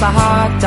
สาใจ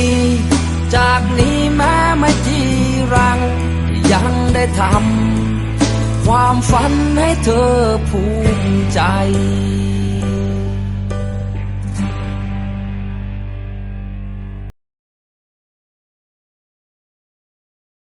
ได้ทำความฝันให้เธอภูมิใจ